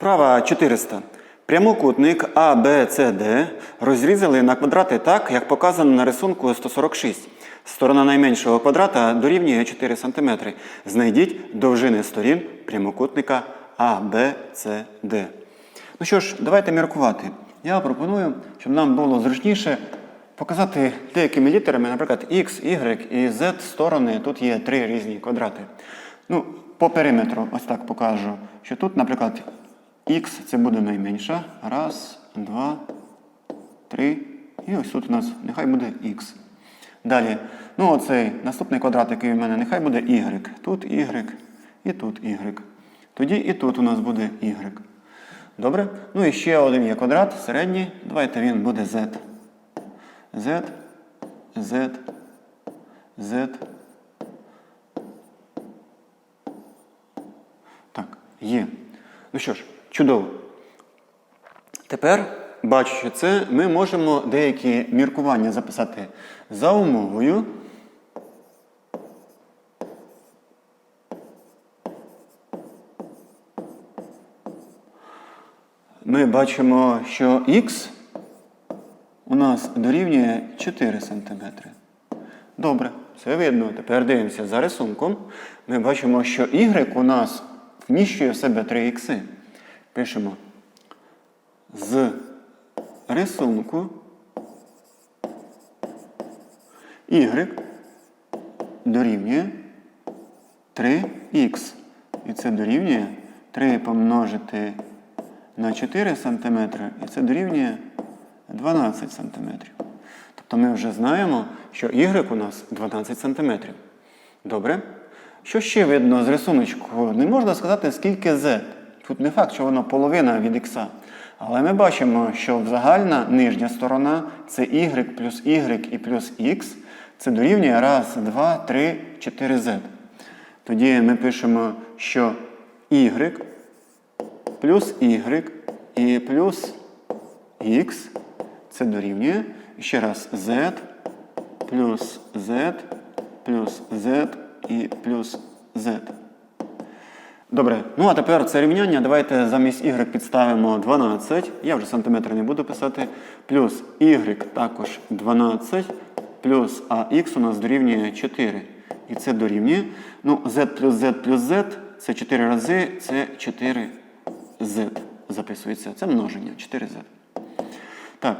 Вправа 400. Прямокутник ABCD розрізали на квадрати так, як показано на рисунку 146. Сторона найменшого квадрата дорівнює 4 см. Знайдіть довжини сторін прямокутника ABCD. Ну що ж, давайте міркувати. Я пропоную, щоб нам було зручніше показати деякими літерами, наприклад, X, Y і Z сторони. Тут є три різні квадрати. Ну, по периметру ось так покажу, що тут, наприклад, X це буде найменша. Раз, два, три. І ось тут у нас нехай буде X. Далі, ну оцей наступний квадрат, який у мене, нехай буде Y. Тут Y і тут Y. Тоді і тут у нас буде Y. Добре? Ну і ще один є квадрат, середній. Давайте він буде Z. Z, Z, Z. Так, є. Ну що ж, чудово. Тепер, бачучи це, ми можемо деякі міркування записати за умовою. Ми бачимо, що х у нас дорівнює 4 см. Добре, все видно. Тепер дивимося за рисунком. Ми бачимо, що y у нас вміщує в себе 3 х. Пишемо з рисунку y дорівнює 3х. І це дорівнює 3 помножити на 4 см, і це дорівнює 12 см. Тобто ми вже знаємо, що y у нас 12 см. Добре. Що ще видно з рисуночку? Не можна сказати, скільки z. Тут не факт, що воно половина від x. Але ми бачимо, що загальна нижня сторона це y плюс y і плюс x. Це дорівнює 1, 2, 3, 4 z. Тоді ми пишемо, що y плюс y і плюс x це дорівнює. Ще раз z плюс z плюс z і плюс z. Добре, ну а тепер це рівняння. Давайте замість y підставимо 12. Я вже сантиметри не буду писати. Плюс y також 12, плюс х у нас дорівнює 4. І це дорівнює. Ну, z плюс z плюс z це 4 рази, це 4 z записується. Це множення 4z. Так,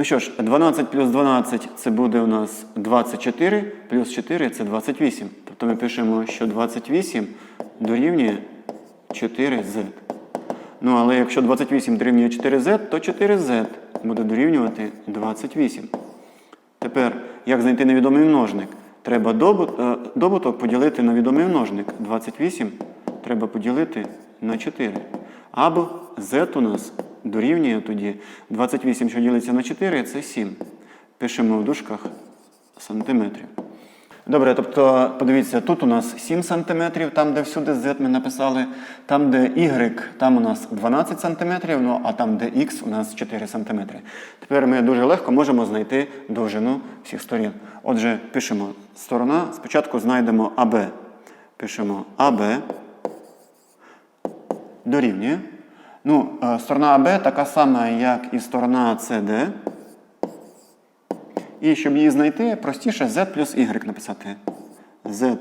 ну що ж, 12 плюс 12 це буде у нас 24, плюс 4 це 28. Тобто ми пишемо, що 28 дорівнює 4z. Ну, але якщо 28 дорівнює 4z, то 4z буде дорівнювати 28. Тепер, як знайти невідомий множник? Треба е, добуток поділити на відомий множник. 28 треба поділити на 4. Або z у нас дорівнює тоді 28, що ділиться на 4, це 7. Пишемо в дужках сантиметрів. Добре, тобто, подивіться, тут у нас 7 сантиметрів, там, де всюди z ми написали, там, де y, там у нас 12 сантиметрів, ну а там, де x, у нас 4 сантиметри. Тепер ми дуже легко можемо знайти довжину всіх сторін. Отже, пишемо сторона, спочатку знайдемо АБ. Пишемо АБ дорівнює. Ну, е, сторона АБ така сама, як і сторона СД. І щоб її знайти, простіше z плюс y написати. z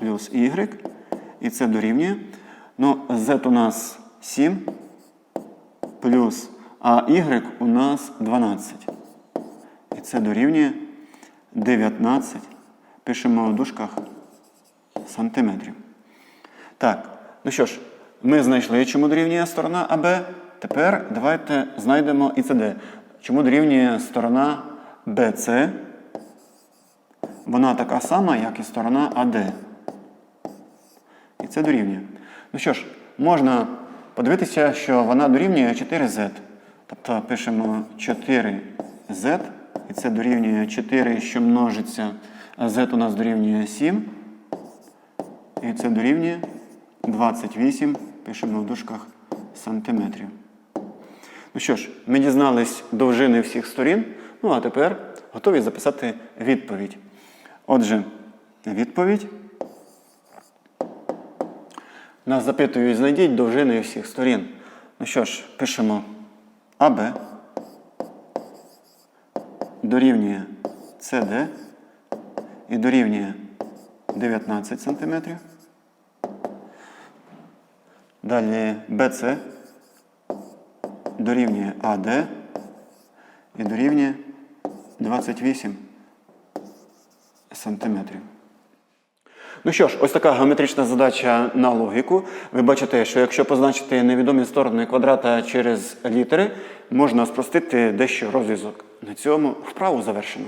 плюс y. І це дорівнює. Ну, z у нас 7 плюс, а y у нас 12. І це дорівнює 19. Пишемо в дужках сантиметрів. Так, ну що ж, ми знайшли, чому дорівнює сторона АБ. Тепер давайте знайдемо і СД. Чому дорівнює сторона БЦ? Вона така сама, як і сторона АД. І це дорівнює. Ну що ж, можна подивитися, що вона дорівнює 4z. Тобто пишемо 4z, і це дорівнює 4, що множиться, а z у нас дорівнює 7. І це дорівнює 28, пишемо в дужках сантиметрів. Ну що ж, ми дізнались довжини всіх сторін. Ну а тепер готові записати відповідь. Отже, відповідь. Нас запитують, знайдіть довжини всіх сторін. Ну що ж, пишемо АБ дорівнює СД і дорівнює 19 см. Далі БЦ дорівнює АД і дорівнює 28 сантиметрів. Ну що ж, ось така геометрична задача на логіку. Ви бачите, що якщо позначити невідомі сторони квадрата через літери, можна спростити дещо розв'язок. На цьому вправу завершено.